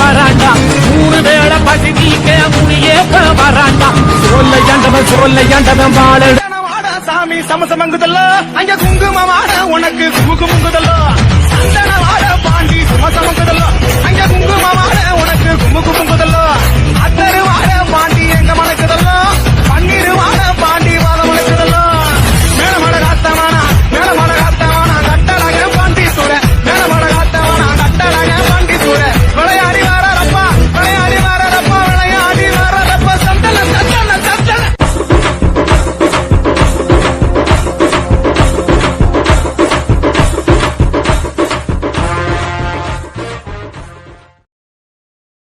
வராண்டா? மூணு வேளை பசி நீக்க முடியேக்க வராண்டா? சொல்ல ஏண்டவன் சொல்ல ஏண்டவன் வாழ சாமி சமசமங்குதல்ல. அங்க குங்குமமான உனக்கு குங்குமம்